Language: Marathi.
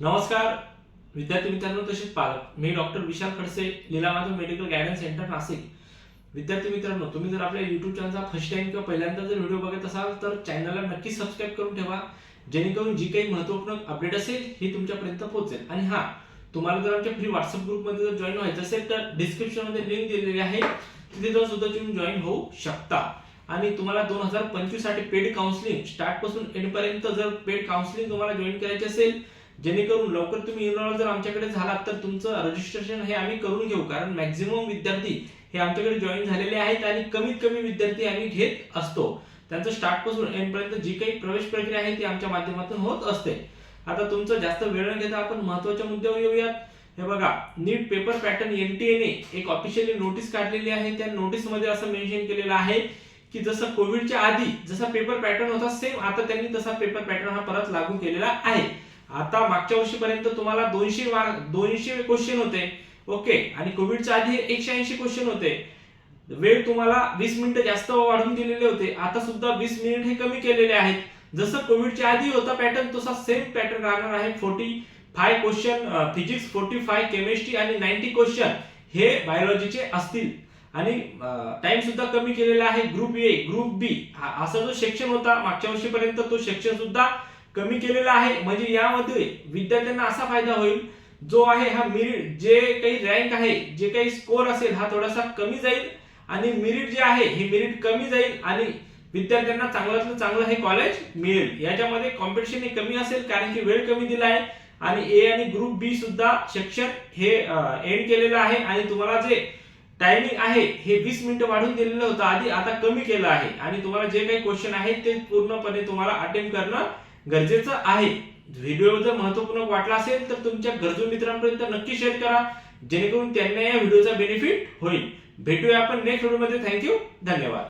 नमस्कार. विद्यार्थी मित्रांनो तसेच पालक. मी doctor Vishal Khadse Leelamadhav medical guidance centre Nashik. विद्यार्थी मित्रांनो तुम्ही जर आपल्या युट्यूब चॅनलचा फर्स्ट टाइम किंवा पहिल्यांदा जर व्हिडिओ बघत असाल तर चॅनलला नक्की सबस्क्राईब करून ठेवा. जेणेकरून जी काही महत्त्वपूर्ण अपडेट असेल ही तुमच्यापर्यंत पोहोचेल. आणि हा तुम्हाला जर आमच्या फ्री व्हॉट्सअप ग्रुपमध्ये जर जॉईन व्हायचं असेल तर डिस्क्रिप्शनमध्ये लिंक दिलेली आहे. तिथे जाऊन सुद्धा तुम्ही जॉईन होऊ शकता. आणि तुम्हाला दोन हजार पंचवीससाठी पेड काउन्सिलिंग स्टार्टपासून एंड पर्यंत जर पेड काउन्सिलिंग तुम्हाला जॉईन करायची असेल जेणेकरून लवकर तुम्ही इनरोल जर आमच्याकडे झालात तर तुमचं रजिस्ट्रेशन हे आम्ही करून घेऊ. कारण मॅक्झिमम विद्यार्थी हे आमच्याकडे जॉईन झालेले आहेत आणि कमीत कमी विद्यार्थी आम्ही घेत असतो. त्यांचं स्टार्टपासून एंड जी काही प्रवेश प्रक्रिया आहे ती आमच्या माध्यमातून होत असते. आता तुमचं जास्त वेळ न घेता आपण महत्त्वाच्या मुद्द्यावर येऊयात. हे बघा नीट पेपर पॅटर्न एनटीएने एक ऑफिशियली नोटीस काढलेली आहे. त्या नोटीसमध्ये असं मेन्शन केलेलं आहे की जसं कोविडच्या आधी जसा पेपर पॅटर्न होता सेम आता त्यांनी तसा पेपर पॅटर्न हा परत लागू केलेला आहे. आता मागच्या वर्षीपर्यंत तुम्हाला दोनशे मार्क दोनशे क्वेश्चन होते. ओके आणि कोविडच्या आधी एकशे ऐंशी क्वेश्चन होते. वेळ तुम्हाला वीस मिनिटं जास्त वाढवून दिलेले होते. आता सुद्धा वीस मिनिट हे कमी केलेले आहेत. जसं कोविडच्या आधी होता पॅटर्न तसा सेम पॅटर्न राहणार आहे. Forty five question physics forty five chemistry आणि नाईन्टी क्वेश्चन हे बायोलॉजीचे असतील. आणि टाइम सुद्धा कमी केलेला आहे. ग्रुप ए ग्रुप बी असा जो सेक्शन होता मागच्या वर्षीपर्यंत तो सेक्शन सुद्धा कमी केलेला आहे. म्हणजे यामध्ये विद्यार्थ्यांना असा फायदा होईल जो आहे हा मिरिट जे काही रँक आहे जे काही स्कोर असेल हा थोडासा कमी जाईल आणि मिरिट जे आहे हे मिरिट कमी जाईल आणि विद्यार्थ्यांना चांगल्यातलं चांगलं हे कॉलेज मिळेल. याच्यामध्ये कॉम्पिटिशन हे कमी असेल कारण की वेळ कमी दिला आहे आणि ए आणि ग्रुप बी सुद्धा सेक्शन हे एंड केलेलं आहे आणि तुम्हाला जे टायमिंग आहे हे वीस मिनिटं वाढून दिलेलं होतं. आधी आता कमी केलं आहे आणि तुम्हाला जे काही क्वेश्चन आहे ते पूर्णपणे तुम्हाला अटेम्प्ट करणं गरजेचं आहे. व्हिडिओ जर महत्त्वपूर्ण वाटला असेल तर तुमच्या गरजू मित्रांपर्यंत नक्की शेअर करा. जेणेकरून त्यांना या व्हिडिओचा बेनिफिट होईल. भेटूया आपण नेक्स्ट व्हिडिओमध्ये थँक्यू धन्यवाद.